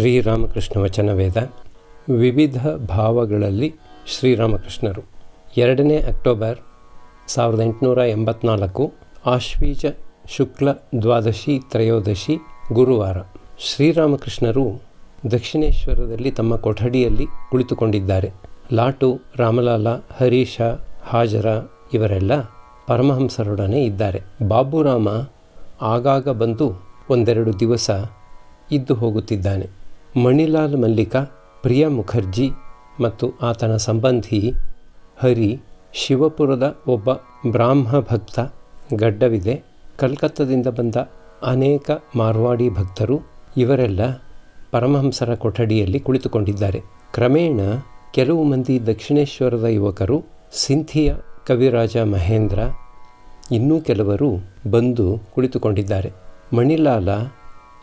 ಶ್ರೀರಾಮಕೃಷ್ಣ ವಚನವೇದ ವಿವಿಧ ಭಾವಗಳಲ್ಲಿ ಶ್ರೀರಾಮಕೃಷ್ಣರು. ಎರಡನೇ ಅಕ್ಟೋಬರ್ ಸಾವಿರದ ಎಂಟುನೂರ ಎಂಬತ್ನಾಲ್ಕು, ಆಶ್ವೀಜ ಶುಕ್ಲ ದ್ವಾದಶಿ ತ್ರಯೋದಶಿ ಗುರುವಾರ. ಶ್ರೀರಾಮಕೃಷ್ಣರು ದಕ್ಷಿಣೇಶ್ವರದಲ್ಲಿ ತಮ್ಮ ಕೊಠಡಿಯಲ್ಲಿ ಕುಳಿತುಕೊಂಡಿದ್ದಾರೆ. ಲಾಟು, ರಾಮಲಾಲ, ಹರೀಶ, ಹಾಜರ ಇವರೆಲ್ಲ ಪರಮಹಂಸರೊಡನೆ ಇದ್ದಾರೆ. ಬಾಬುರಾಮ ಆಗಾಗ ಬಂದು ಒಂದೆರಡು ದಿವಸ ಇದ್ದು ಹೋಗುತ್ತಿದ್ದಾನೆ. ಮಣಿಲಾಲ್ ಮಲ್ಲಿಕ, ಪ್ರಿಯ ಮುಖರ್ಜಿ ಮತ್ತು ಆತನ ಸಂಬಂಧಿ ಹರಿ ಶಿವಪುರದ ಒಬ್ಬ ಬ್ರಾಹ್ಮ ಭಕ್ತ ಗಡ್ಡವಿದೆ. ಕಲ್ಕತ್ತದಿಂದ ಬಂದ ಅನೇಕ ಮಾರ್ವಾಡಿ ಭಕ್ತರು ಇವರೆಲ್ಲ ಪರಮಹಂಸರ ಕೊಠಡಿಯಲ್ಲಿ ಕುಳಿತುಕೊಂಡಿದ್ದಾರೆ. ಕ್ರಮೇಣ ಕೆಲವು ಮಂದಿ ದಕ್ಷಿಣೇಶ್ವರದ ಯುವಕರು ಸಿಂಥಿಯ ಕವಿರಾಜ ಮಹೇಂದ್ರ, ಇನ್ನೂ ಕೆಲವರು ಬಂದು ಕುಳಿತುಕೊಂಡಿದ್ದಾರೆ. ಮಣಿಲಾಲ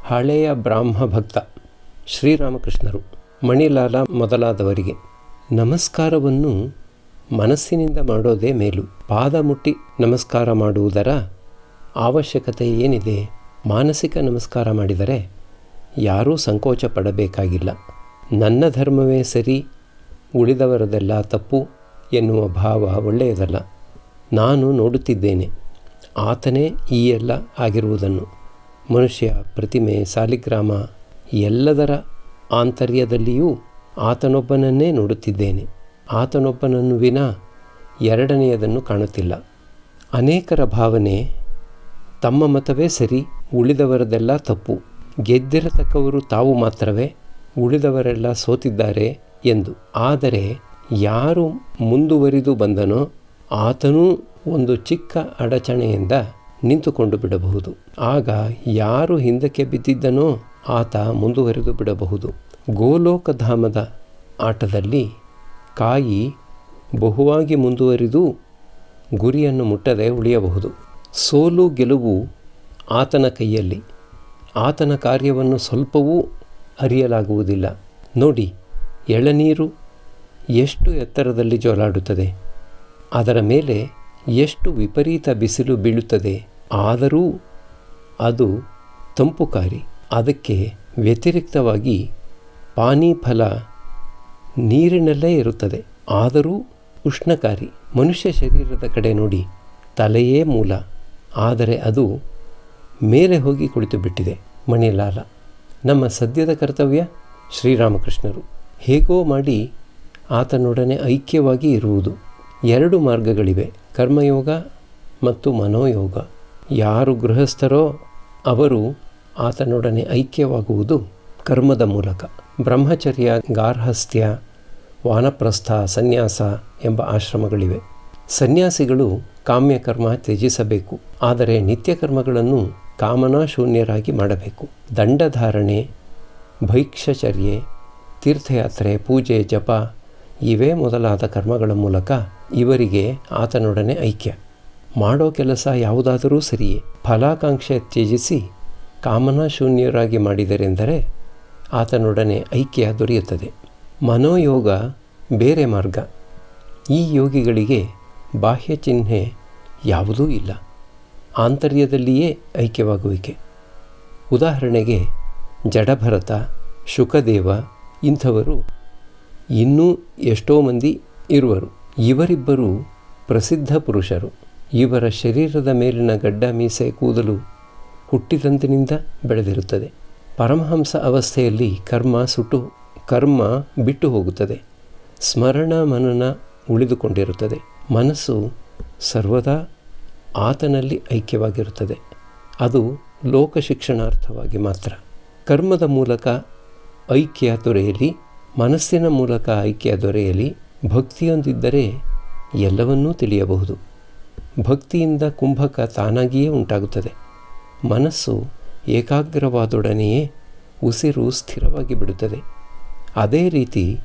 ಹಳೆಯ ಬ್ರಾಹ್ಮ ಭಕ್ತ. ಶ್ರೀರಾಮಕೃಷ್ಣರು, ಮಣಿಲಾಲ ಮೊದಲಾದವರಿಗೆ ನಮಸ್ಕಾರವನ್ನು ಮನಸ್ಸಿನಿಂದ ಮಾಡೋದೇ ಮೇಲು. ಪಾದ ಮುಟ್ಟಿ ನಮಸ್ಕಾರ ಮಾಡುವುದರ ಅವಶ್ಯಕತೆ ಏನಿದೆ? ಮಾನಸಿಕ ನಮಸ್ಕಾರ ಮಾಡಿದರೆ ಯಾರೂ ಸಂಕೋಚ ಪಡಬೇಕಾಗಿಲ್ಲ ನನ್ನ ಧರ್ಮವೇ ಸರಿ, ಉಳಿದವರದೆಲ್ಲ ತಪ್ಪು ಎನ್ನುವ ಭಾವ ಒಳ್ಳೆಯದಲ್ಲ. ನಾನು ನೋಡುತ್ತಿದ್ದೇನೆ, ಆತನೇ ಈ ಎಲ್ಲ ಆಗಿರುವುದನ್ನು. ಮನುಷ್ಯ ಪ್ರತಿಮೆ, ಸಾಲಿಗ್ರಾಮ ಎಲ್ಲದರ ಆಂತರ್ಯದಲ್ಲಿಯೂ ಆತನೊಬ್ಬನನ್ನೇ ನೋಡುತ್ತಿದ್ದೇನೆ. ಆತನೊಬ್ಬನನ್ನು ವಿನ ಎರಡನೆಯದನ್ನು ಕಾಣುತ್ತಿಲ್ಲ. ಅನೇಕರ ಭಾವನೆ, ತಮ್ಮ ಮತವೇ ಸರಿ, ಉಳಿದವರದೆಲ್ಲ ತಪ್ಪು. ಗೆದ್ದಿರತಕ್ಕವರು ತಾವು ಮಾತ್ರವೇ, ಉಳಿದವರೆಲ್ಲ ಸೋತಿದ್ದಾರೆ ಎಂದು. ಆದರೆ ಯಾರು ಮುಂದುವರಿದು ಬಂದನೋ, ಆತನೂ ಒಂದು ಚಿಕ್ಕ ಅಡಚಣೆಯಿಂದ ನಿಂತುಕೊಂಡು ಬಿಡಬಹುದು. ಆಗ ಯಾರು ಹಿಂದಕ್ಕೆ ಬಿದ್ದಿದ್ದನೋ ಆತ ಮುಂದುವರೆದು ಬಿಡಬಹುದು. ಗೋಲೋಕಧಾಮದ ಆಟದಲ್ಲಿ ಕಾಯಿ ಬಹುವಾಗಿ ಮುಂದುವರಿದು ಗುರಿಯನ್ನು ಮುಟ್ಟದೆ ಉಳಿಯಬಹುದು. ಸೋಲು ಗೆಲುವು ಆತನ ಕೈಯಲ್ಲಿ. ಆತನ ಕಾರ್ಯವನ್ನು ಸ್ವಲ್ಪವೂ ಅರಿಯಲಾಗುವುದಿಲ್ಲ. ನೋಡಿ, ಎಳನೀರು ಎಷ್ಟು ಎತ್ತರದಲ್ಲಿ ಜೋಲಾಡುತ್ತದೆ. ಅದರ ಮೇಲೆ ಎಷ್ಟು ವಿಪರೀತ ಬಿಸಿಲು ಬೀಳುತ್ತದೆ. ಆದರೂ ಅದು ತಂಪುಕಾರಿ ಅದಕ್ಕೆ ವ್ಯತಿರಿಕ್ತವಾಗಿ ಪಾನೀಫಲ ನೀರಿನಲ್ಲೇ ಇರುತ್ತದೆ. ಆದರೂ ಉಷ್ಣಕಾರಿ. ಮನುಷ್ಯ ಶರೀರದ ಕಡೆ ನೋಡಿ ತಲೆಯೇ ಮೂಲ. ಆದರೆ ಅದು ಮೇಲೆ ಹೋಗಿ ಕುಳಿತು ಬಿಟ್ಟಿದೆ ಮಣಿಲಾಲ. ನಮ್ಮ ಸದ್ಯದ ಕರ್ತವ್ಯ ಶ್ರೀರಾಮಕೃಷ್ಣರು. ಹೇಗೋ ಮಾಡಿ ಆತನೊಡನೆ ಐಕ್ಯವಾಗಿ ಇರುವುದು. ಎರಡು ಮಾರ್ಗಗಳಿವೆ. ಕರ್ಮಯೋಗ ಮತ್ತು ಮನೋಯೋಗ. ಯಾರು ಗೃಹಸ್ಥರೋ ಅವರು ಆತನೊಡನೆ ಐಕ್ಯವಾಗುವುದು ಕರ್ಮದ ಮೂಲಕ. ಬ್ರಹ್ಮಚರ್ಯ, ಗಾರ್ಹಸ್ಥ್ಯ, ವಾನಪ್ರಸ್ಥ, ಸನ್ಯಾಸ ಎಂಬ ಆಶ್ರಮಗಳಿವೆ. ಸನ್ಯಾಸಿಗಳು ಕಾಮ್ಯಕರ್ಮ ತ್ಯಜಿಸಬೇಕು. ಆದರೆ ನಿತ್ಯ ಕರ್ಮಗಳನ್ನು ಕಾಮನಾ ಶೂನ್ಯರಾಗಿ ಮಾಡಬೇಕು. ದಂಡಧಾರಣೆ, ಭೈಕ್ಷಚರ್ಯೆ, ತೀರ್ಥಯಾತ್ರೆ, ಪೂಜೆ, ಜಪ ಇವೇ ಮೊದಲಾದ ಕರ್ಮಗಳ ಮೂಲಕ ಇವರಿಗೆ ಆತನೊಡನೆ ಐಕ್ಯ. ಮಾಡೋ ಕೆಲಸ ಯಾವುದಾದರೂ ಸರಿಯೇ. ಫಲಾಕಾಂಕ್ಷೆ ತ್ಯಜಿಸಿ ಕಾಮನಾ ಶೂನ್ಯರಾಗಿ ಮಾಡಿದರೆಂದರೆ ಆತನೊಡನೆ ಐಕ್ಯ ದೊರೆಯುತ್ತದೆ. ಮನೋಯೋಗ ಬೇರೆ ಮಾರ್ಗ. ಈ ಯೋಗಿಗಳಿಗೆ ಬಾಹ್ಯ ಚಿಹ್ನೆ ಯಾವುದೂ ಇಲ್ಲ. ಆಂತರ್ಯದಲ್ಲಿಯೇ ಐಕ್ಯವಾಗುವಿಕೆ. ಉದಾಹರಣೆಗೆ, ಜಡಭರತ, ಶುಕದೇವ ಇಂಥವರು ಇನ್ನೂ ಎಷ್ಟೋ ಮಂದಿ ಇರುವರು. ಇವರಿಬ್ಬರು ಪ್ರಸಿದ್ಧ ಪುರುಷರು. ಇವರ ಶರೀರದ ಮೇಲಿನ ಗಡ್ಡ ಮೀಸೆ ಕೂದಲು ಹುಟ್ಟಿದಂತಿನಿಂದ ಬೆಳೆದಿರುತ್ತದೆ. ಪರಮಹಂಸ ಅವಸ್ಥೆಯಲ್ಲಿ ಕರ್ಮ ಸುಟ್ಟು, ಕರ್ಮ ಬಿಟ್ಟು ಹೋಗುತ್ತದೆ. ಸ್ಮರಣ ಮನನ ಉಳಿದುಕೊಂಡಿರುತ್ತದೆ. ಮನಸ್ಸು ಸರ್ವದಾ ಆತನಲ್ಲಿ ಐಕ್ಯವಾಗಿರುತ್ತದೆ. ಅದು ಲೋಕ ಶಿಕ್ಷಣಾರ್ಥವಾಗಿ ಮಾತ್ರ. ಕರ್ಮದ ಮೂಲಕ ಐಕ್ಯ ದೊರೆಯಲಿ, ಮನಸ್ಸಿನ ಮೂಲಕ ಐಕ್ಯ ದೊರೆಯಲಿ, ಭಕ್ತಿಯೊಂದಿದ್ದರೆ ಎಲ್ಲವನ್ನೂ ತಿಳಿಯಬಹುದು. ಭಕ್ತಿಯಿಂದ ಕುಂಭಕ ತಾನಾಗಿಯೇ ಉಂಟಾಗುತ್ತದೆ. ಮನಸ್ಸು ಏಕಾಗ್ರವಾದೊಡನೆಯೇ ಉಸಿರು ಸ್ಥಿರವಾಗಿ ಬಿಡುತ್ತದೆ. ಅದೇ ರೀತಿ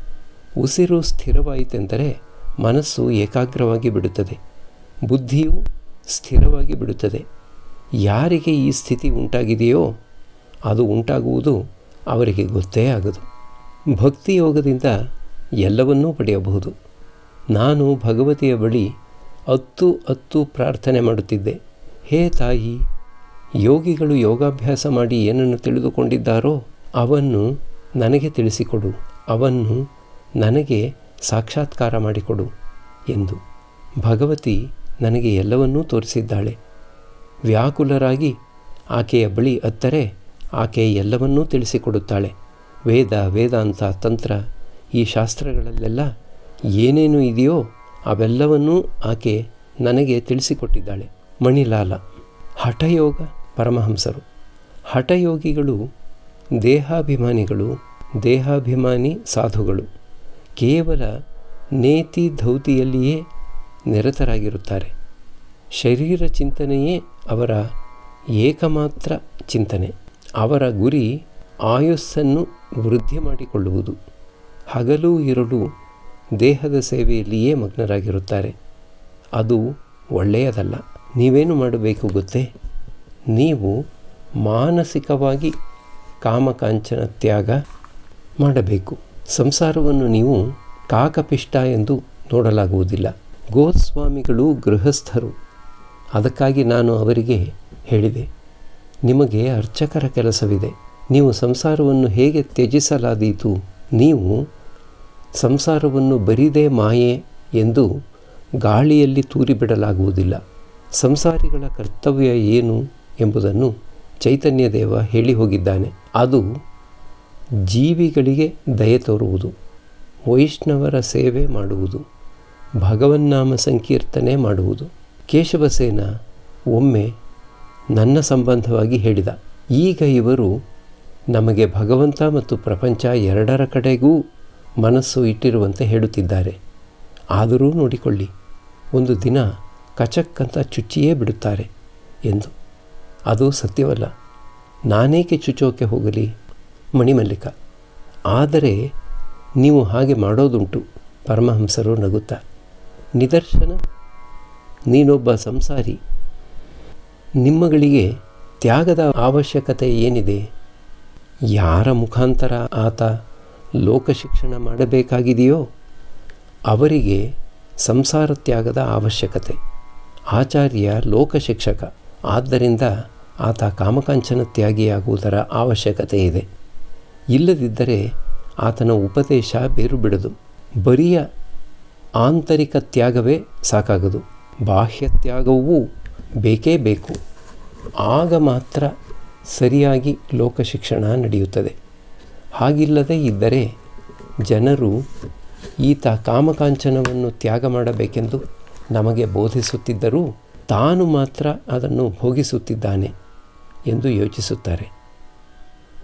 ಉಸಿರು ಸ್ಥಿರವಾಯಿತೆಂದರೆ ಮನಸ್ಸು ಏಕಾಗ್ರವಾಗಿ ಬಿಡುತ್ತದೆ. ಬುದ್ಧಿಯು ಸ್ಥಿರವಾಗಿ ಬಿಡುತ್ತದೆ. ಯಾರಿಗೆ ಈ ಸ್ಥಿತಿ ಉಂಟಾಗಿದೆಯೋ ಅದು ಉಂಟಾಗುವುದು ಅವರಿಗೆ ಗೊತ್ತೇ ಆಗದು. ಭಕ್ತಿಯೋಗದಿಂದ ಎಲ್ಲವನ್ನೂ ಪಡೆಯಬಹುದು. ನಾನು ಭಗವತಿಯ ಬಳಿ ಅತ್ತು ಅತ್ತು ಪ್ರಾರ್ಥನೆ ಮಾಡುತ್ತಿದ್ದೆ. ಹೇ ತಾಯಿ ಯೋಗಿಗಳು ಯೋಗಾಭ್ಯಾಸ ಮಾಡಿ ಏನನ್ನು ತಿಳಿದುಕೊಂಡಿದ್ದಾರೋ ಅವನ್ನು ನನಗೆ ತಿಳಿಸಿಕೊಡು. ಅವನ್ನು ನನಗೆ ಸಾಕ್ಷಾತ್ಕಾರ ಮಾಡಿಕೊಡು ಎಂದು. ಭಗವತಿ ನನಗೆ ಎಲ್ಲವನ್ನೂ ತೋರಿಸಿದ್ದಾಳೆ. ವ್ಯಾಕುಲರಾಗಿ ಆಕೆಯ ಬಳಿ ಅತ್ತರೆ ಆಕೆ ಎಲ್ಲವನ್ನೂ ತಿಳಿಸಿಕೊಡುತ್ತಾಳೆ. ವೇದ, ವೇದಾಂತ ತಂತ್ರ ಈ ಶಾಸ್ತ್ರಗಳಲ್ಲೆಲ್ಲ ಏನೇನು ಇದೆಯೋ ಅವೆಲ್ಲವನ್ನೂ ಆಕೆ ನನಗೆ ತಿಳಿಸಿಕೊಟ್ಟಿದ್ದಾಳೆ. ಮಣಿಲಾಲ, ಹಠಯೋಗ ಪರಮಹಂಸರು. ಹಠಯೋಗಿಗಳು, ದೇಹಾಭಿಮಾನಿಗಳು, ದೇಹಾಭಿಮಾನಿ ಸಾಧುಗಳು, ಕೇವಲ ನೇತಿ ಧೌತಿಯಲ್ಲಿಯೇ ನಿರತರಾಗಿರುತ್ತಾರೆ. ಶರೀರ ಚಿಂತನೆಯೇ ಅವರ ಏಕಮಾತ್ರ ಚಿಂತನೆ. ಅವರ ಗುರಿ ಆಯುಸ್ಸನ್ನು ವೃದ್ಧಿ ಮಾಡಿಕೊಳ್ಳುವುದು. ಹಗಲು ಇರಲು ದೇಹದ ಸೇವೆಯಲ್ಲಿಯೇ ಮಗ್ನರಾಗಿರುತ್ತಾರೆ. ಅದು ಒಳ್ಳೆಯದಲ್ಲ. ನೀವೇನು ಮಾಡಬೇಕು ಗೊತ್ತೇ? ನೀವು ಮಾನಸಿಕವಾಗಿ ಕಾಮಕಾಂಚನ ತ್ಯಾಗ ಮಾಡಬೇಕು. ಸಂಸಾರವನ್ನು ನೀವು ಕಾಕಪಿಷ್ಟ ಎಂದು ನೋಡಲಾಗುವುದಿಲ್ಲ. ಗೋಸ್ವಾಮಿಗಳು ಗೃಹಸ್ಥರು. ಅದಕ್ಕಾಗಿ ನಾನು ಅವರಿಗೆ ಹೇಳಿದೆ, ನಿಮಗೆ ಅರ್ಚಕರ ಕೆಲಸವಿದೆ. ನೀವು ಸಂಸಾರವನ್ನು ಹೇಗೆ ತ್ಯಜಿಸಲಾದೀತು? ನೀವು ಸಂಸಾರವನ್ನು ಬರಿದೇ ಮಾಯೆ ಎಂದು ಗಾಳಿಯಲ್ಲಿ ತೂರಿಬಿಡಲಾಗುವುದಿಲ್ಲ. ಸಂಸಾರಿಗಳ ಕರ್ತವ್ಯ ಏನು? ಎಂಬುದನ್ನು ಚೈತನ್ಯದೇವ ಹೇಳಿ ಹೋಗಿದ್ದಾನೆ. ಅದು ಜೀವಿಗಳಿಗೆ ದಯೆ ತೋರುವುದು, ವೈಷ್ಣವರ ಸೇವೆ ಮಾಡುವುದು, ಭಗವನ್ನಾಮ ಸಂಕೀರ್ತನೆ ಮಾಡುವುದು. ಕೇಶವಸೇನ ಒಮ್ಮೆ ನನ್ನ ಸಂಬಂಧವಾಗಿ ಹೇಳಿದ, ಈಗ ಇವರು ನಮಗೆ ಭಗವಂತ ಮತ್ತು ಪ್ರಪಂಚ ಎರಡರ ಕಡೆಗೂ ಮನಸ್ಸು ಇಟ್ಟಿರುವಂತೆ ಹೇಳುತ್ತಿದ್ದಾರೆ. ಆದರೂ ನೋಡಿಕೊಳ್ಳಿ, ಒಂದು ದಿನ ಕಚಕ್ಕಂತ ಚುಚ್ಚಿಯೇ ಬಿಡುತ್ತಾರೆ ಎಂದು. ಅದು ಸತ್ಯವಲ್ಲ. ನಾನೇಕೆ ಚುಚ್ಚೋಕೆ ಹೋಗಲಿ? ಮಣಿಮಲ್ಲಿಕ. ಆದರೆ ನೀವು ಹಾಗೆ ಮಾಡೋದುಂಟು. ಪರಮಹಂಸರು ನಗುತ್ತಾ. ನಿದರ್ಶನ? ನೀನೊಬ್ಬ ಸಂಸಾರಿ. ನಿಮ್ಮಗಳಿಗೆ ತ್ಯಾಗದ ಅವಶ್ಯಕತೆ ಏನಿದೆ? ಯಾರ ಮುಖಾಂತರ ಆತ ಲೋಕ ಶಿಕ್ಷಣ ಮಾಡಬೇಕಾಗಿದೆಯೋ ಅವರಿಗೆ ಸಂಸಾರ ತ್ಯಾಗದ ಅವಶ್ಯಕತೆ. ಆಚಾರ್ಯ ಲೋಕ ಶಿಕ್ಷಕ ಆದ್ದರಿಂದ ಆತ ಕಾಮಕಾಂಚನ ತ್ಯಾಗಿಯಾಗುವುದರ ಅವಶ್ಯಕತೆ ಇದೆ ಇಲ್ಲದಿದ್ದರೆ ಆತನ ಉಪದೇಶ ಬೇರು ಬಿಡದು ಬರಿಯ ಆಂತರಿಕ ತ್ಯಾಗವೇ ಸಾಕಾಗದು. ಬಾಹ್ಯ ತ್ಯಾಗವೂ ಬೇಕೇ ಬೇಕು. ಆಗ ಮಾತ್ರ ಸರಿಯಾಗಿ ಲೋಕಶಿಕ್ಷಣ ನಡೆಯುತ್ತದೆ. ಹಾಗಿಲ್ಲದೆ ಇದ್ದರೆ ಜನರು ಈತ ಕಾಮಕಾಂಚನವನ್ನು ತ್ಯಾಗ ಮಾಡಬೇಕೆಂದು ನಮಗೆ ಬೋಧಿಸುತ್ತಿದ್ದರೂ ತಾನು ಮಾತ್ರ ಅದನ್ನು ಭೋಗಿಸುತ್ತಿದ್ದಾನೆ ಎಂದು ಯೋಚಿಸುತ್ತಾರೆ.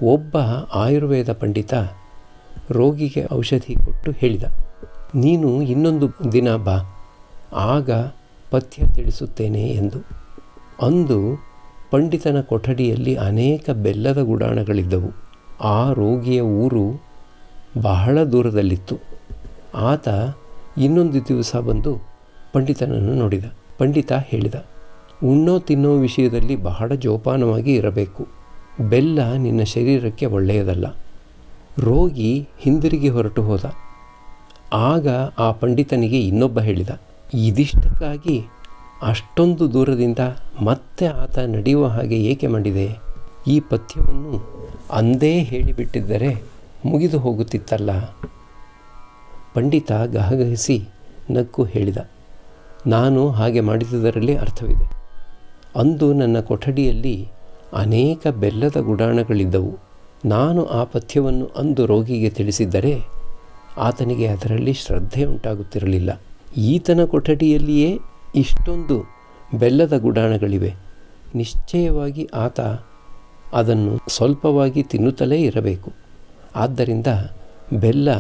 ಒಬ್ಬ ಆಯುರ್ವೇದ ಪಂಡಿತ ರೋಗಿಗೆ ಔಷಧಿ ಕೊಟ್ಟು ಹೇಳಿದ, ನೀನು ಇನ್ನೊಂದು ದಿನ ಬಾ, ಆಗ ಪಥ್ಯ ತಿಳಿಸುತ್ತೇನೆ ಎಂದು. ಅಂದು ಪಂಡಿತನ ಕೊಠಡಿಯಲ್ಲಿ ಅನೇಕ ಬೆಲ್ಲದ ಗುಡಾಣಗಳಿದ್ದವು. ಆ ರೋಗಿಯ ಊರು ಬಹಳ ದೂರದಲ್ಲಿತ್ತು. ಆತ ಇನ್ನೊಂದು ದಿವಸ ಬಂದು ಪಂಡಿತನನ್ನು ನೋಡಿದ. ಪಂಡಿತ ಹೇಳಿದ, ಉಣ್ಣೋ ತಿನ್ನೋ ವಿಷಯದಲ್ಲಿ ಬಹಳ ಜೋಪಾನವಾಗಿ ಇರಬೇಕು. ಬೆಲ್ಲ ನಿನ್ನ ಶರೀರಕ್ಕೆ ಒಳ್ಳೆಯದಲ್ಲ. ರೋಗಿ ಹಿಂದಿರುಗಿ ಹೊರಟು ಹೋದ. ಆಗ ಆ ಪಂಡಿತನಿಗೆ ಇನ್ನೊಬ್ಬ ಹೇಳಿದ, ಇದಿಷ್ಟಕ್ಕಾಗಿ ಅಷ್ಟೊಂದು ದೂರದಿಂದ ಮತ್ತೆ ಆತ ನಡೆಯುವ ಹಾಗೆ ಏಕೆ ಮಾಡಿದೆ? ಈ ಪಥ್ಯವನ್ನು ಅಂದೇ ಹೇಳಿಬಿಟ್ಟಿದ್ದರೆ ಮುಗಿದು ಹೋಗುತ್ತಿತ್ತಲ್ಲ. ಪಂಡಿತ ಗಹಗಹಿಸಿ ನಕ್ಕು ಹೇಳಿದ ನಾನು ಹಾಗೆ ಮಾಡಿದುದರಲ್ಲಿ ಅರ್ಥವಿದೆ. ಅಂದು ನನ್ನ ಕೊಠಡಿಯಲ್ಲಿ ಅನೇಕ ಬೆಲ್ಲದ ಗುಡಾಣಗಳಿದ್ದವು. ನಾನು ಆ ಪಥ್ಯವನ್ನು ಅಂದು ರೋಗಿಗೆ ತಿಳಿಸಿದ್ದರೆ ಆತನಿಗೆ ಅದರಲ್ಲಿ ಶ್ರದ್ಧೆ ಉಂಟಾಗುತ್ತಿರಲಿಲ್ಲ. ಈತನ ಕೊಠಡಿಯಲ್ಲಿಯೇ ಇಷ್ಟೊಂದು ಬೆಲ್ಲದ ಗುಡಾಣಗಳಿವೆ. ನಿಶ್ಚಯವಾಗಿ ಆತ ಅದನ್ನು ಸ್ವಲ್ಪವಾಗಿ ತಿನ್ನುತ್ತಲೇ ಇರಬೇಕು. ಆದ್ದರಿಂದ ಬೆಲ್ಲ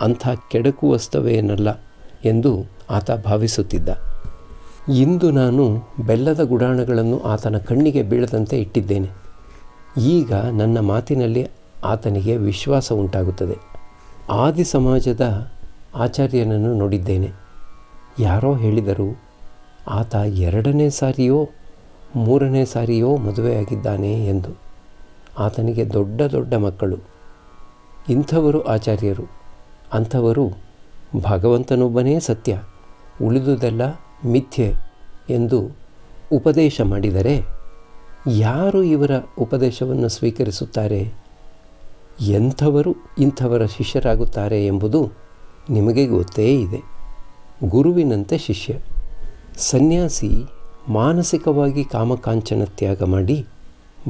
ಅಂಥ ಕೆಡಕು ವಸ್ತವೇನಲ್ಲ ಎಂದು ಆತ ಭಾವಿಸುತ್ತಿದ್ದ. ಇಂದು ನಾನು ಬೆಲ್ಲದ ಗುಡಾಣಗಳನ್ನು ಆತನ ಕಣ್ಣಿಗೆ ಬೀಳದಂತೆ ಇಟ್ಟಿದ್ದೇನೆ. ಈಗ ನನ್ನ ಮಾತಿನಲ್ಲಿ ಆತನಿಗೆ ವಿಶ್ವಾಸ ಉಂಟಾಗುತ್ತದೆ. ಆದಿ ಸಮಾಜದ ಆಚಾರ್ಯನನ್ನು ನೋಡಿದ್ದೇನೆ. ಯಾರೋ ಹೇಳಿದರು, ಆತ ಎರಡನೇ ಸಾರಿಯೋ, ಮೂರನೇ ಸಾರಿಯೋ ಮದುವೆಯಾಗಿದ್ದಾನೆ ಎಂದು. ಆತನಿಗೆ ದೊಡ್ಡ ದೊಡ್ಡ ಮಕ್ಕಳು. ಇಂಥವರು ಆಚಾರ್ಯರು. ಅಂಥವರು ಭಗವಂತನೊಬ್ಬನೇ ಸತ್ಯ. ಉಳಿದುದೆಲ್ಲ ಮಿಥ್ಯೆ ಎಂದು ಉಪದೇಶ ಮಾಡಿದರೆ ಯಾರು ಇವರ ಉಪದೇಶವನ್ನು ಸ್ವೀಕರಿಸುತ್ತಾರೆ? ಎಂಥವರು ಇಂಥವರ ಶಿಷ್ಯರಾಗುತ್ತಾರೆ ಎಂಬುದು ನಿಮಗೆ ಗೊತ್ತೇ ಇದೆ. ಗುರುವಿನಂತೆ ಶಿಷ್ಯ. ಸನ್ಯಾಸಿ ಮಾನಸಿಕವಾಗಿ ಕಾಮಕಾಂಚನ ತ್ಯಾಗ ಮಾಡಿ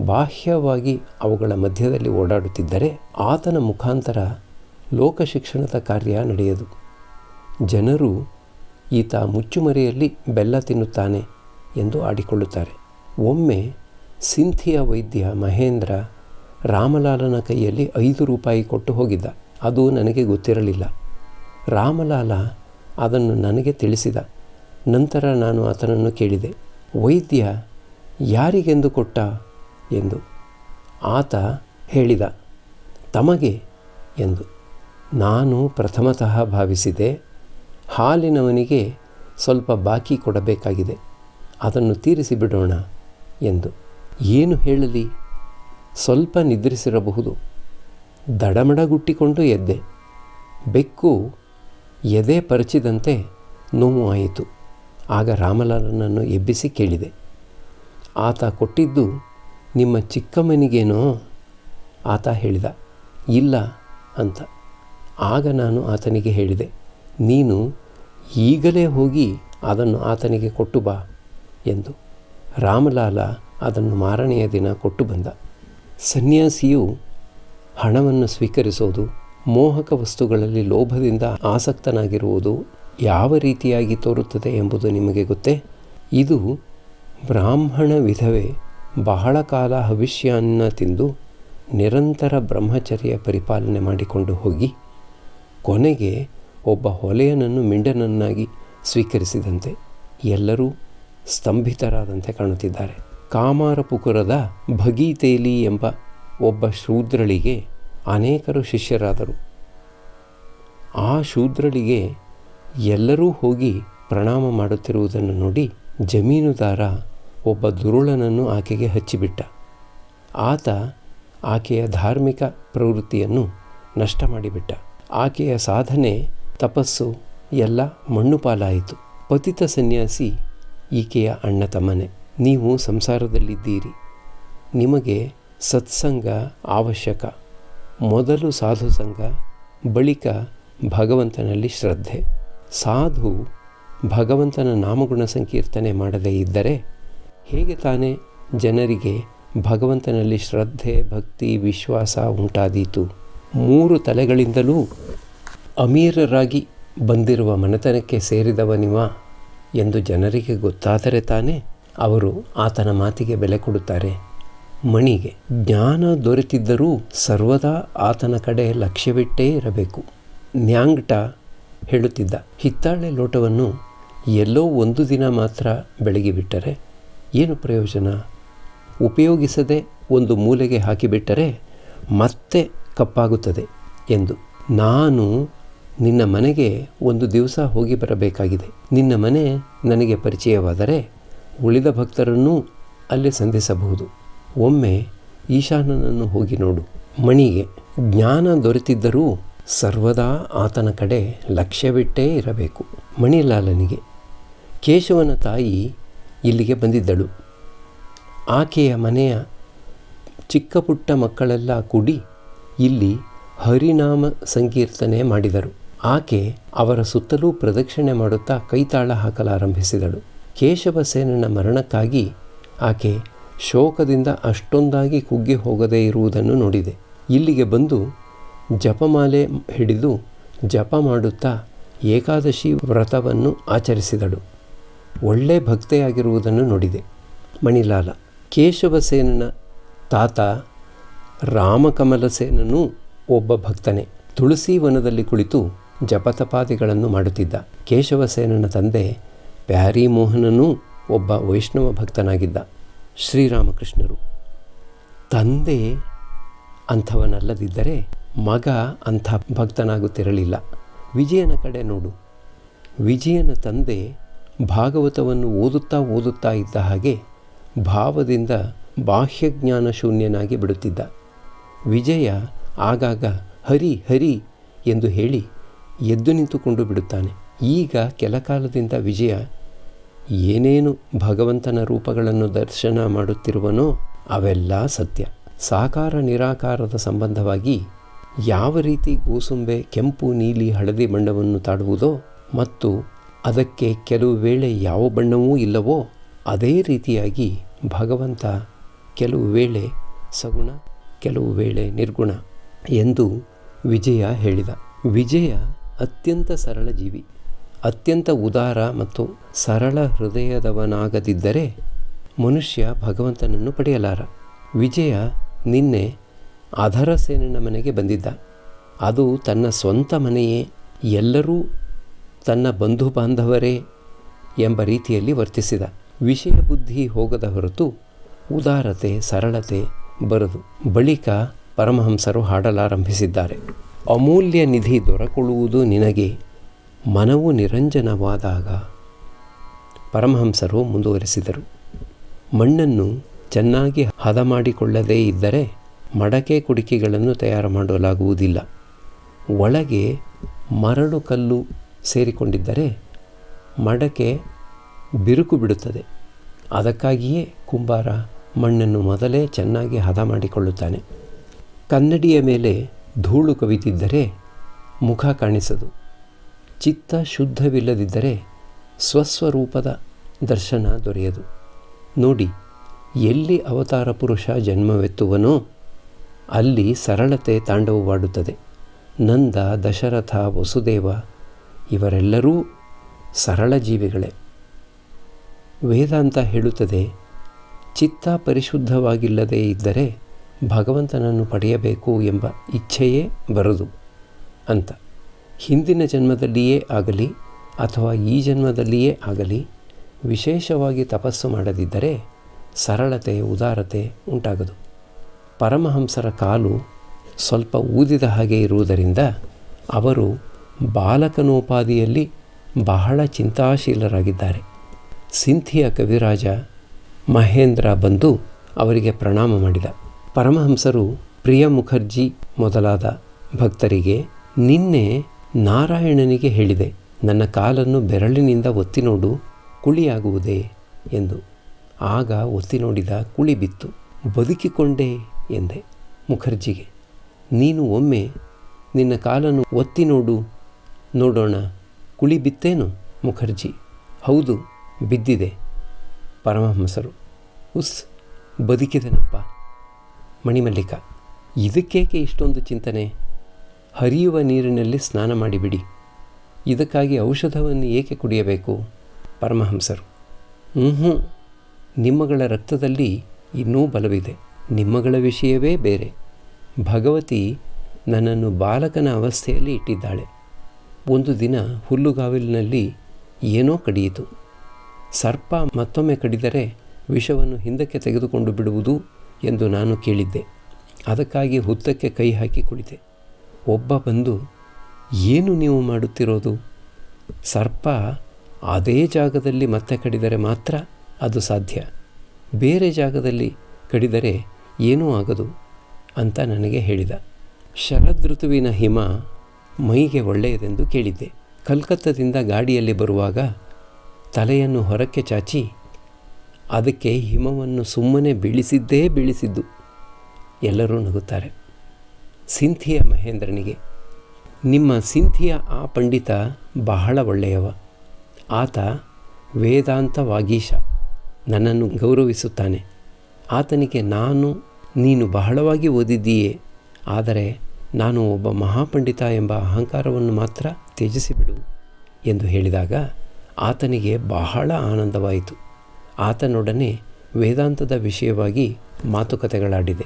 ಬಾಹ್ಯವಾಗಿ ಅವುಗಳ ಮಧ್ಯದಲ್ಲಿ ಓಡಾಡುತ್ತಿದ್ದರೆ ಆತನ ಮುಖಾಂತರ ಲೋಕಶಿಕ್ಷಣದ ಕಾರ್ಯ ನಡೆಯದು. ಜನರು ಈತ ಮುಚ್ಚುಮರೆಯಲ್ಲಿ ಬೆಲ್ಲ ತಿನ್ನುತ್ತಾನೆ ಎಂದು ಆಡಿಕೊಳ್ಳುತ್ತಾರೆ. ಒಮ್ಮೆ ಸಿಂಥಿಯ ವೈದ್ಯ ಮಹೇಂದ್ರ ರಾಮಲಾಲನ ಕೈಯಲ್ಲಿ ಐದು ರೂಪಾಯಿ ಕೊಟ್ಟು ಹೋಗಿದ್ದ. ಅದು ನನಗೆ ಗೊತ್ತಿರಲಿಲ್ಲ. ರಾಮಲಾಲ ಅದನ್ನು ನನಗೆ ತಿಳಿಸಿದ. ನಂತರ ನಾನು ಆತನನ್ನು ಕೇಳಿದೆ. ವೈದ್ಯ, ಯಾರಿಗೆಂದು ಕೊಟ್ಟ? ಎಂದು. ಆತ ಹೇಳಿದ. ತಮಗೆ, ಎಂದು. ನಾನು ಪ್ರಥಮತಃ ಭಾವಿಸಿದೆ. ಹಾಲಿನವನಿಗೆ ಸ್ವಲ್ಪ ಬಾಕಿ ಕೊಡಬೇಕಾಗಿದೆ. ಅದನ್ನು ತೀರಿಸಿ ಬಿಡೋಣ ಎಂದು. ಏನು ಹೇಳಲಿ? ಸ್ವಲ್ಪ ನಿದ್ರಿಸಿರಬಹುದು. ದಡಮಡಗುಟ್ಟಿಕೊಂಡು ಎದ್ದೆ. ಬೆಕ್ಕು ಎದೆ ಪರಚಿದಂತೆ ನೋವು ಆಯಿತು. ಆಗ ರಾಮಲಾಲನನ್ನು ಎಬ್ಬಿಸಿ ಕೇಳಿದೆ. ಆತ ಕೊಟ್ಟಿದ್ದು ನಿಮ್ಮ ಚಿಕ್ಕಮ್ಮನಿಗೇನೋ? ಆತ ಹೇಳಿದ. ಇಲ್ಲ ಅಂತ. ಆಗ ನಾನು ಆತನಿಗೆ ಹೇಳಿದೆ. ನೀನು ಈಗಲೇ ಹೋಗಿ ಅದನ್ನು ಆತನಿಗೆ ಕೊಟ್ಟು ಬಾ ಎಂದು ರಾಮಲಾಲ ಅದನ್ನು ಮಾರನೆಯ ದಿನ ಕೊಟ್ಟು ಬಂದ. ಸನ್ಯಾಸಿಯು ಹಣವನ್ನು ಸ್ವೀಕರಿಸೋದು, ಮೋಹಕ ವಸ್ತುಗಳಲ್ಲಿ ಲೋಭದಿಂದ ಆಸಕ್ತನಾಗಿರುವುದು ಯಾವ ರೀತಿಯಾಗಿ ತೋರುತ್ತದೆ ಎಂಬುದು ನಿಮಗೆ ಗೊತ್ತೇ? ಇದು ಬ್ರಾಹ್ಮಣ ವಿಧವೆ ಬಹಳ ಕಾಲ ಹವಿಷ್ಯಾನ್ನ ತಿಂದು ನಿರಂತರ ಬ್ರಹ್ಮಚರ್ಯ ಪರಿಪಾಲನೆ ಮಾಡಿಕೊಂಡು ಹೋಗಿ ಕೊನೆಗೆ ಒಬ್ಬ ಹೊಲೆಯನನ್ನು ಮಿಂಡನನ್ನಾಗಿ ಸ್ವೀಕರಿಸಿದಂತೆ ಎಲ್ಲರೂ ಸ್ತಂಭಿತರಾದಂತೆ ಕಾಣುತ್ತಿದ್ದಾರೆ. ಕಾಮಾರಪುಕುರದ ಭಗೀತೇಲಿ ಎಂಬ ಒಬ್ಬ ಶೂದ್ರಳಿಗೆ ಅನೇಕರು ಶಿಷ್ಯರಾದರು. ಆ ಶೂದ್ರಳಿಗೆ ಎಲ್ಲರೂ ಹೋಗಿ ಪ್ರಣಾಮ ಮಾಡುತ್ತಿರುವುದನ್ನು ನೋಡಿ ಜಮೀನುದಾರ ಒಬ್ಬ ದುರುಳನನ್ನು ಆಕೆಗೆ ಹಚ್ಚಿಬಿಟ್ಟ. ಆತ ಆಕೆಯ ಧಾರ್ಮಿಕ ಪ್ರವೃತ್ತಿಯನ್ನು ನಷ್ಟ ಮಾಡಿಬಿಟ್ಟ. ಆಕೆಯ ಸಾಧನೆ ತಪಸ್ಸು ಎಲ್ಲ ಮಣ್ಣು ಪಾಲಾಯಿತು. ಪತಿತ ಸನ್ಯಾಸಿ ಈಕೆಯ ಅಣ್ಣ ತಮ್ಮನೆ. ನೀವು ಸಂಸಾರದಲ್ಲಿದ್ದೀರಿ. ನಿಮಗೆ ಸತ್ಸಂಗ ಅವಶ್ಯಕ. ಮೊದಲು ಸಾಧು ಸಂಘ, ಬಳಿಕ ಭಗವಂತನಲ್ಲಿ ಶ್ರದ್ಧೆ. ಸಾಧು ಭಗವಂತನ ನಾಮಗುಣ ಸಂಕೀರ್ತನೆ ಮಾಡದೇ ಇದ್ದರೆ ಹೇಗೆ ತಾನೇ ಜನರಿಗೆ ಭಗವಂತನಲ್ಲಿ ಶ್ರದ್ಧೆ, ಭಕ್ತಿ, ವಿಶ್ವಾಸ ಉಂಟಾದೀತು? ಮೂರು ತಲೆಗಳಿಂದಲೂ ಅಮೀರರಾಗಿ ಬಂದಿರುವ ಮನೆತನಕ್ಕೆ ಸೇರಿದವನಿವ ಎಂದು ಜನರಿಗೆ ಗೊತ್ತಾದರೆ ತಾನೇ ಅವರು ಆತನ ಮಾತಿಗೆ ಬೆಲೆ ಕೊಡುತ್ತಾರೆ. ಮಣಿಗೆ ಜ್ಞಾನ ದೊರೆತಿದ್ದರೂ ಸರ್ವದಾ ಆತನ ಕಡೆ ಲಕ್ಷ್ಯವಿಟ್ಟೇ ಇರಬೇಕು. ನ್ಯಾಂಗ್ಟ ಹೇಳುತ್ತಿದ್ದ ಹಿತ್ತಾಳೆ ಲೋಟವನ್ನು ಎಲ್ಲೋ ಒಂದು ದಿನ ಮಾತ್ರ ಬೆಳಗಿ ಬಿಟ್ಟರೆ ಏನು ಪ್ರಯೋಜನ? ಉಪಯೋಗಿಸದೆ ಒಂದು ಮೂಲೆಗೆ ಹಾಕಿಬಿಟ್ಟರೆ ಮತ್ತೆ ಕಪ್ಪಾಗುತ್ತದೆ ಎಂದು ನಾನು ನಿನ್ನ ಮನೆಗೆ ಒಂದು ದಿವಸ ಹೋಗಿ ಬರಬೇಕಾಗಿದೆ. ನಿನ್ನ ಮನೆ ನನಗೆ ಪರಿಚಯವಾದರೆ ಉಳಿದ ಭಕ್ತರನ್ನೂ ಅಲ್ಲಿ ಸಂಧಿಸಬಹುದು. ಒಮ್ಮೆ ಈಶಾನನನ್ನು ಹೋಗಿ ನೋಡು. ಮಣಿಗೆ ಜ್ಞಾನ ದೊರೆತಿದ್ದರೂ ಸರ್ವದಾ ಆತನ ಕಡೆ ಲಕ್ಷ್ಯವಿಟ್ಟೇ ಇರಬೇಕು. ಮಣಿಲಾಲನಿಗೆ ಕೇಶವನ ತಾಯಿ ಇಲ್ಲಿಗೆ ಬಂದಿದ್ದಳು. ಆಕೆಯ ಮನೆಯ ಚಿಕ್ಕ ಪುಟ್ಟ ಮಕ್ಕಳೆಲ್ಲ ಕೂಡಿ ಇಲ್ಲಿ ಹರಿನಾಮ ಸಂಕೀರ್ತನೆ ಮಾಡಿದರು. ಆಕೆ ಅವರ ಸುತ್ತಲೂ ಪ್ರದಕ್ಷಿಣೆ ಮಾಡುತ್ತಾ ಕೈತಾಳ ಹಾಕಲಾರಂಭಿಸಿದಳು. ಕೇಶವಸೇನನ ಮರಣಕ್ಕಾಗಿ ಆಕೆ ಶೋಕದಿಂದ ಅಷ್ಟೊಂದಾಗಿ ಕುಗ್ಗಿ ಹೋಗದೇ ಇರುವುದನ್ನು ನೋಡಿದೆ. ಇಲ್ಲಿಗೆ ಬಂದು ಜಪಮಾಲೆ ಹಿಡಿದು ಜಪ ಮಾಡುತ್ತಾ ಏಕಾದಶಿ ವ್ರತವನ್ನು ಆಚರಿಸಿದಳು. ಒಳ್ಳೆ ಭಕ್ತೆಯಾಗಿರುವುದನ್ನು ನೋಡಿದೆ. ಮಣಿಲಾಲ ಕೇಶವಸೇನನ ತಾತ ರಾಮಕಮಲಸೇನನೂ ಒಬ್ಬ ಭಕ್ತನೇ. ತುಳಸಿ ವನದಲ್ಲಿ ಕುಳಿತು ಜಪತಪಾದಿಗಳನ್ನು ಮಾಡುತ್ತಿದ್ದ. ಕೇಶವಸೇನನ ತಂದೆ ಪ್ಯಾರಿಮೋಹನನೂ ಒಬ್ಬ ವೈಷ್ಣವ ಭಕ್ತನಾಗಿದ್ದ. ಶ್ರೀರಾಮಕೃಷ್ಣರು. ತಂದೆ ಅಂಥವನಲ್ಲದಿದ್ದರೆ ಮಗ ಅಂಥ ಭಕ್ತನಾಗುತ್ತಿರಲಿಲ್ಲ. ವಿಜಯನ ಕಡೆ ನೋಡು. ವಿಜಯನ ತಂದೆ ಭಾಗವತವನ್ನು ಓದುತ್ತಾ ಓದುತ್ತಾ ಇದ್ದ ಹಾಗೆ ಭಾವದಿಂದ ಬಾಹ್ಯಜ್ಞಾನ ಶೂನ್ಯನಾಗಿ ಬಿಡುತ್ತಿದ್ದ. ವಿಜಯ ಆಗಾಗ ಹರಿ ಹರಿ ಎಂದು ಹೇಳಿ ಎದ್ದು ನಿಂತುಕೊಂಡು ಬಿಡುತ್ತಾನೆ. ಈಗ ಕೆಲಕಾಲದಿಂದ ವಿಜಯ ಏನೇನು ಭಗವಂತನ ರೂಪಗಳನ್ನು ದರ್ಶನ ಮಾಡುತ್ತಿರುವನೋ ಅವೆಲ್ಲ ಸತ್ಯ. ಸಾಕಾರ ನಿರಾಕಾರದ ಸಂಬಂಧವಾಗಿ ಯಾವ ರೀತಿ ಗೋಸುಂಬೆ ಕೆಂಪು ನೀಲಿ ಹಳದಿ ಬಣ್ಣವನ್ನು ತಾಡುವುದೋ ಮತ್ತು ಅದಕ್ಕೆ ಕೆಲವು ವೇಳೆ ಯಾವ ಬಣ್ಣವೂ ಇಲ್ಲವೋ ಅದೇ ರೀತಿಯಾಗಿ ಭಗವಂತ ಕೆಲವು ವೇಳೆ ಸಗುಣ, ಕೆಲವು ವೇಳೆ ನಿರ್ಗುಣ ಎಂದು ವಿಜಯ ಹೇಳಿದ. ವಿಜಯ ಅತ್ಯಂತ ಸರಳ ಜೀವಿ. ಅತ್ಯಂತ ಉದಾರ ಮತ್ತು ಸರಳ ಹೃದಯದವನಾಗದಿದ್ದರೆ ಮನುಷ್ಯ ಭಗವಂತನನ್ನು ಪಡೆಯಲಾರ. ವಿಜಯ ನಿನ್ನೆ ಅಧರ ಸೇನನ ಮನೆಗೆ ಬಂದಿದ್ದ. ಅದು ತನ್ನ ಸ್ವಂತ ಮನೆಯೇ, ಎಲ್ಲರೂ ತನ್ನ ಬಂಧು ಬಾಂಧವರೇ ಎಂಬ ರೀತಿಯಲ್ಲಿ ವರ್ತಿಸಿದ. ವಿಷಯ ಬುದ್ಧಿ ಹೋಗದ ಹೊರತು ಉದಾರತೆ, ಸರಳತೆ ಬರದು. ಬಳಿಕ ಪರಮಹಂಸರು ಹಾಡಲಾರಂಭಿಸಿದ್ದಾರೆ. ಅಮೂಲ್ಯ ನಿಧಿ ದೊರಕೊಳ್ಳುವುದು ನಿನಗೆ ಮನವು ನಿರಂಜನವಾದಾಗ. ಪರಮಹಂಸರು ಮುಂದುವರೆಸಿದರು. ಮಣ್ಣನ್ನು ಚೆನ್ನಾಗಿ ಹದ ಮಾಡಿಕೊಳ್ಳದೇ ಇದ್ದರೆ ಮಡಕೆ ಕುಡಿಕೆಗಳನ್ನು ತಯಾರು ಮಾಡಲಾಗುವುದಿಲ್ಲ. ಒಳಗೆ ಮರಳು ಕಲ್ಲು ಸೇರಿಕೊಂಡಿದ್ದರೆ ಮಡಕೆ ಬಿರುಕು ಬಿಡುತ್ತದೆ. ಅದಕ್ಕಾಗಿಯೇ ಕುಂಬಾರ ಮಣ್ಣನ್ನು ಮೊದಲೇ ಚೆನ್ನಾಗಿ ಹದ ಮಾಡಿಕೊಳ್ಳುತ್ತಾನೆ ಕನ್ನಡಿಯ ಮೇಲೆ ಧೂಳು ಕವಿತಿದ್ದರೆ ಮುಖ ಕಾಣಿಸದು. ಚಿತ್ತ ಶುದ್ಧವಿಲ್ಲದಿದ್ದರೆ ಸ್ವಸ್ವರೂಪದ ದರ್ಶನ ದೊರೆಯದು. ನೋಡಿ, ಎಲ್ಲಿ ಅವತಾರ ಪುರುಷ ಜನ್ಮವೆತ್ತುವನೋ ಅಲ್ಲಿ ಸರಳತೆ ತಾಂಡವವಾಡುತ್ತದೆ. ನಂದ, ದಶರಥ, ವಸುದೇವ ಇವರೆಲ್ಲರೂ ಸರಳ ಜೀವಿಗಳೇ. ವೇದಾಂತ ಹೇಳುತ್ತದೆ, ಚಿತ್ತ ಪರಿಶುದ್ಧವಾಗಿಲ್ಲದೇ ಇದ್ದರೆ ಭಗವಂತನನ್ನು ಪಡೆಯಬೇಕು ಎಂಬ ಇಚ್ಛೆಯೇ ಬರದು ಅಂತ. ಹಿಂದಿನ ಜನ್ಮದಲ್ಲಿಯೇ ಆಗಲಿ ಅಥವಾ ಈ ಜನ್ಮದಲ್ಲಿಯೇ ಆಗಲಿ ವಿಶೇಷವಾಗಿ ತಪಸ್ಸು ಮಾಡದಿದ್ದರೆ ಸರಳತೆ, ಉದಾರತೆ ಉಂಟಾಗದು. ಪರಮಹಂಸರ ಕಾಲು ಸ್ವಲ್ಪ ಊದಿದ ಹಾಗೆ ಇರುವುದರಿಂದ ಅವರು ಬಾಲಕನೋಪಾದಿಯಲ್ಲಿ ಬಹಳ ಚಿಂತಾಶೀಲರಾಗಿದ್ದಾರೆ. ಸಿಂಥಿಯ ಕವಿರಾಜ ಮಹೇಂದ್ರ ಬಂದು ಅವರಿಗೆ ಪ್ರಣಾಮ ಮಾಡಿದ. ಪರಮಹಂಸರು ಪ್ರಿಯ ಮುಖರ್ಜಿ ಮೊದಲಾದ ಭಕ್ತರಿಗೆ ನಿನ್ನೆ ನಾರಾಯಣನಿಗೆ ಹೇಳಿದೆ, ನನ್ನ ಕಾಲನ್ನು ಬೆರಳಿನಿಂದ ಒತ್ತಿ ನೋಡು ಕುಳಿಯಾಗುವುದೇ ಎಂದು. ಆಗ ಒತ್ತಿ ನೋಡಿದ ಕುಳಿ ಬಿತ್ತು. ಬದುಕಿಕೊಂಡೆ ಎಂದೆ ಮುಖರ್ಜಿಗೆ. ನೀನು ಒಮ್ಮೆ ನಿನ್ನ ಕಾಲನ್ನು ಒತ್ತಿ ನೋಡು ನೋಡೋಣ, ಕುಳಿ ಬಿತ್ತೇನು ಮುಖರ್ಜಿ? ಹೌದು, ಬಿದ್ದಿದೆ ಪರಮಹಂಸರು. ಉಸ್, ಬದುಕಿದೆನಪ್ಪ. ಮಣಿಮಲ್ಲಿಕ ಇದಕ್ಕೇಕೆ ಇಷ್ಟೊಂದು ಚಿಂತನೆ? ಹರಿಯುವ ನೀರಿನಲ್ಲಿ ಸ್ನಾನ ಮಾಡಿಬಿಡಿ. ಇದಕ್ಕಾಗಿ ಔಷಧವನ್ನು ಏಕೆ ಕುಡಿಯಬೇಕು? ಪರಮಹಂಸರು ಹ್ಞೂ ನಿಮ್ಮಗಳ ರಕ್ತದಲ್ಲಿ ಇನ್ನೂ ಬಲವಿದೆ. ನಿಮ್ಮಗಳ ವಿಷಯವೇ ಬೇರೆ. ಭಗವತಿ ನನ್ನನ್ನು ಬಾಲಕನ ಅವಸ್ಥೆಯಲ್ಲಿ ಇಟ್ಟಿದ್ದಾಳೆ. ಒಂದು ದಿನ ಹುಲ್ಲುಗಾವಲಿನಲ್ಲಿ ಏನೋ ಕಡಿಯಿತು. ಸರ್ಪ ಮತ್ತೊಮ್ಮೆ ಕಡಿದರೆ ವಿಷವನ್ನು ಹಿಂದಕ್ಕೆ ತೆಗೆದುಕೊಂಡು ಬಿಡುವುದು ಎಂದು ನಾನು ಕೇಳಿದ್ದೆ. ಅದಕ್ಕಾಗಿ ಹುತ್ತಕ್ಕೆ ಕೈ ಹಾಕಿ ಕುಳಿತೆ. ಒಬ್ಬ ಬಂದು, ಏನು ನೀವು ಮಾಡುತ್ತಿರೋದು? ಸರ್ಪ ಅದೇ ಜಾಗದಲ್ಲಿ ಮತ್ತೆ ಕಡಿದರೆ ಮಾತ್ರ ಅದು ಸಾಧ್ಯ. ಬೇರೆ ಜಾಗದಲ್ಲಿ ಕಡಿದರೆ ಏನೂ ಆಗದು, ಅಂತ ನನಗೆ ಹೇಳಿದ. ಶರದ್ ಋತುವಿನ ಹಿಮ ಮೈಗೆ ಒಳ್ಳೆಯದೆಂದು ಕೇಳಿದ್ದೆ. ಕಲ್ಕತ್ತದಿಂದ ಗಾಡಿಯಲ್ಲಿ ಬರುವಾಗ ತಲೆಯನ್ನು ಹೊರಕ್ಕೆ ಚಾಚಿ ಅದಕ್ಕೆ ಹಿಮವನ್ನು ಸುಮ್ಮನೆ ಬೀಳಿಸಿದ್ದೇ ಬೀಳಿಸಿದ್ದು. ಎಲ್ಲರೂ ನಗುತ್ತಾರೆ. ಸಿಂಥಿಯ ಮಹೇಂದ್ರನಿಗೆ, ನಿಮ್ಮ ಸಿಂಥಿಯ ಆ ಪಂಡಿತ ಬಹಳ ಒಳ್ಳೆಯವ. ಆತ ವೇದಾಂತ ವಾಗೀಶ. ನನ್ನನ್ನು ಗೌರವಿಸುತ್ತಾನೆ. ಆತನಿಗೆ ನಾನು, ನೀನು ಬಹಳವಾಗಿ ಓದಿದ್ದೀಯೇ. ಆದರೆ ನಾನು ಒಬ್ಬ ಮಹಾಪಂಡಿತ ಎಂಬ ಅಹಂಕಾರವನ್ನು ಮಾತ್ರ ತ್ಯಜಿಸಿಬಿಡು ಎಂದು ಹೇಳಿದಾಗ ಆತನಿಗೆ ಬಹಳ ಆನಂದವಾಯಿತು. ಆತನೊಡನೆ ವೇದಾಂತದ ವಿಷಯವಾಗಿ ಮಾತುಕತೆಗಳಾಡಿದೆ.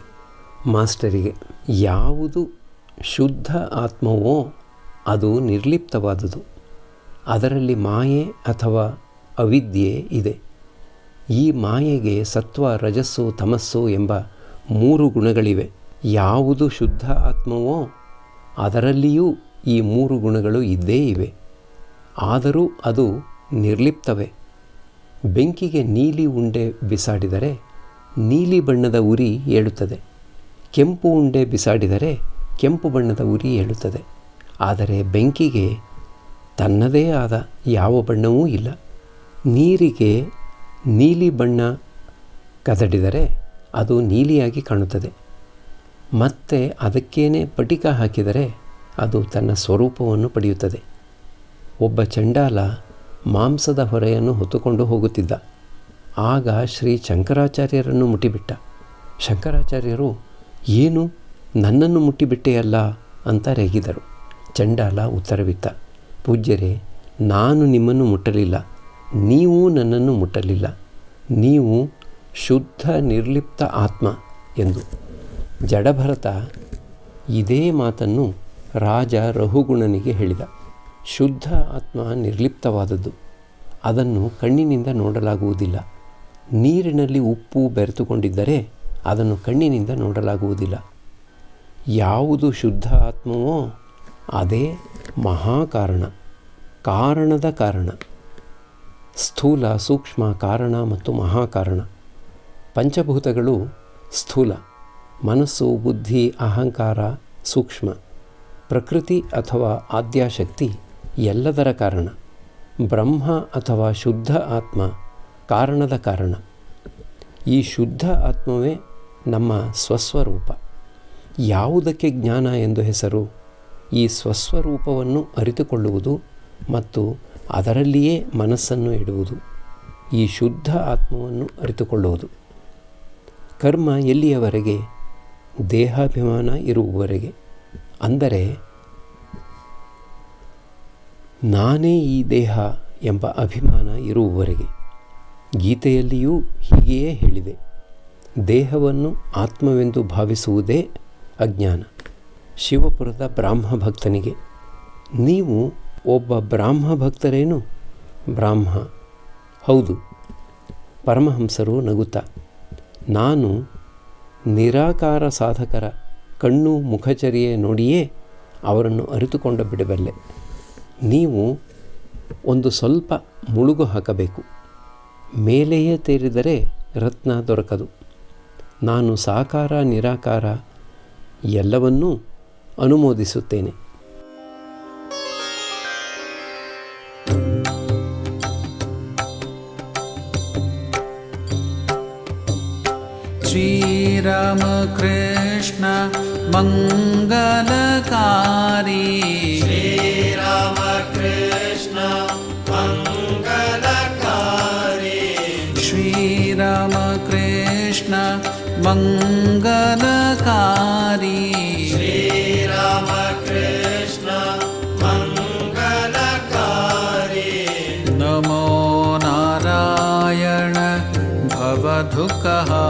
ಮಾಸ್ಟರಿಗೆ, ಯಾವುದು ಶುದ್ಧ ಆತ್ಮವೋ ಅದು ನಿರ್ಲಿಪ್ತವಾದುದು. ಅದರಲ್ಲಿ ಮಾಯೆ ಅಥವಾ ಅವಿದ್ಯೆ ಇದೆ. ಈ ಮಾಯೆಗೆ ಸತ್ವ, ರಜಸ್ಸು, ತಮಸ್ಸು ಎಂಬ ಮೂರು ಗುಣಗಳಿವೆ. ಯಾವುದು ಶುದ್ಧ ಆತ್ಮವೋ ಅದರಲ್ಲಿಯೂ ಈ ಮೂರು ಗುಣಗಳು ಇದ್ದೇ ಇವೆ. ಆದರೂ ಅದು ನಿರ್ಲಿಪ್ತವೇ? ಬೆಂಕಿಗೆ ನೀಲಿ ಉಂಡೆ ಬಿಸಾಡಿದರೆ ನೀಲಿ ಬಣ್ಣದ ಉರಿ ಏಳುತ್ತದೆ. ಕೆಂಪು ಉಂಡೆ ಬಿಸಾಡಿದರೆ ಕೆಂಪು ಬಣ್ಣದ ಉರಿ ಏಳುತ್ತದೆ. ಆದರೆ ಬೆಂಕಿಗೆ ತನ್ನದೇ ಆದ ಯಾವ ಬಣ್ಣವೂ ಇಲ್ಲ. ನೀರಿಗೆ ನೀಲಿ ಬಣ್ಣ ಕದಡಿದರೆ ಅದು ನೀಲಿಯಾಗಿ ಕಾಣುತ್ತದೆ. ಮತ್ತೆ ಅದಕ್ಕೇನೆ ಪಟಿಕ ಹಾಕಿದರೆ ಅದು ತನ್ನ ಸ್ವರೂಪವನ್ನು ಪಡೆಯುತ್ತದೆ. ಒಬ್ಬ ಚಂಡಾಲ ಮಾಂಸದ ಹೊರೆಯನ್ನು ಹೊತ್ತುಕೊಂಡು ಹೋಗುತ್ತಿದ್ದ. ಆಗ ಶ್ರೀ ಶಂಕರಾಚಾರ್ಯರನ್ನು ಮುಟ್ಟಿಬಿಟ್ಟ. ಶಂಕರಾಚಾರ್ಯರು, ಏನು? ನನ್ನನ್ನು ಮುಟ್ಟಿಬಿಟ್ಟೆಯಲ್ಲ? ಅಂತ ರೇಗಿದರು. ಚಂಡಾಲ ಉತ್ತರವಿತ್ತ, ಪೂಜ್ಯರೇ, ನಾನು ನಿಮ್ಮನ್ನು ಮುಟ್ಟಲಿಲ್ಲ. ನೀವು ನನ್ನನ್ನು ಮುಟ್ಟಲಿಲ್ಲ. ನೀವು ಶುದ್ಧ ನಿರ್ಲಿಪ್ತ ಆತ್ಮ ಎಂದು. ಜಡಭರತ ಇದೇ ಮಾತನ್ನು ರಾಜ ರಹುಗುಣನಿಗೆ ಹೇಳಿದ. ಶುದ್ಧ ಆತ್ಮ ನಿರ್ಲಿಪ್ತವಾದದ್ದು. ಅದನ್ನು ಕಣ್ಣಿನಿಂದ ನೋಡಲಾಗುವುದಿಲ್ಲ. ನೀರಿನಲ್ಲಿ ಉಪ್ಪು ಬೆರೆತುಕೊಂಡಿದ್ದರೆ ಅದನ್ನು ಕಣ್ಣಿನಿಂದ ನೋಡಲಾಗುವುದಿಲ್ಲ. ಯಾವುದು ಶುದ್ಧ ಆತ್ಮವೋ ಅದೇ ಮಹಾಕಾರಣ, ಕಾರಣದ ಕಾರಣ. ಸ್ಥೂಲ, ಸೂಕ್ಷ್ಮ, ಕಾರಣ ಮತ್ತು ಮಹಾಕಾರಣ. ಪಂಚಭೂತಗಳು ಸ್ಥೂಲ, ಮನಸ್ಸು, ಬುದ್ಧಿ, ಅಹಂಕಾರ, ಸೂಕ್ಷ್ಮ. ಪ್ರಕೃತಿ ಅಥವಾ ಆದ್ಯಾಶಕ್ತಿ ಎಲ್ಲದರ ಕಾರಣ. ಬ್ರಹ್ಮ ಅಥವಾ ಶುದ್ಧ ಆತ್ಮ ಕಾರಣದ ಕಾರಣ. ಈ ಶುದ್ಧ ಆತ್ಮವೇ ನಮ್ಮ ಸ್ವಸ್ವರೂಪ. ಯಾವುದಕ್ಕೆ ಜ್ಞಾನ ಎಂದು ಹೆಸರು? ಈ ಸ್ವಸ್ವರೂಪವನ್ನು ಅರಿತುಕೊಳ್ಳುವುದು ಮತ್ತು ಅದರಲ್ಲಿಯೇ ಮನಸ್ಸನ್ನು ಇಡುವುದು. ಈ ಶುದ್ಧ ಆತ್ಮವನ್ನು ಅರಿತುಕೊಳ್ಳುವುದು. ಕರ್ಮ ಎಲ್ಲಿಯವರೆಗೆ? ದೇಹಾಭಿಮಾನ ಇರುವವರೆಗೆ. ಅಂದರೆ ನಾನೇ ಈ ದೇಹ ಎಂಬ ಅಭಿಮಾನ ಇರುವವರೆಗೆ. ಗೀತೆಯಲ್ಲಿಯೂ ಹೀಗೆಯೇ ಹೇಳಿದೆ, ದೇಹವನ್ನು ಆತ್ಮವೆಂದು ಭಾವಿಸುವುದೇ ಅಜ್ಞಾನ. ಶಿವಪುರದ ಬ್ರಾಹ್ಮ ಭಕ್ತನಿಗೆ, ನೀವು ಒಬ್ಬ ಬ್ರಾಹ್ಮ ಭಕ್ತರೇನು? ಬ್ರಾಹ್ಮ. ಹೌದು, ಪರಮಹಂಸರು ನಗುತ್ತಾ, ನಾನು ನಿರಾಕಾರ ಸಾಧಕರ ಕಣ್ಣು ಮುಖಚರ್ಯೆ ನೋಡಿಯೇ ಅವರನ್ನು ಅರಿತುಕೊಂಡು ಬಿಡಬಲ್ಲೆ ನೀವು ಒಂದು ಸ್ವಲ್ಪ ಮುಳುಗು ಹಾಕಬೇಕು. ಮೇಲೆಯೇ ತೇರಿದರೆ ರತ್ನ ದೊರಕದು. ನಾನು ಸಾಕಾರ, ನಿರಾಕಾರ ಎಲ್ಲವನ್ನೂ ಅನುಮೋದಿಸುತ್ತೇನೆ. ಶ್ರೀರಾಮಕೃಷ್ಣ ಮಂಗಲಕಾರಿ. मङ्गलकारी। श्रीरामकृष्ण मङ्गलकारि। नमो नारायण भवदुःखहारी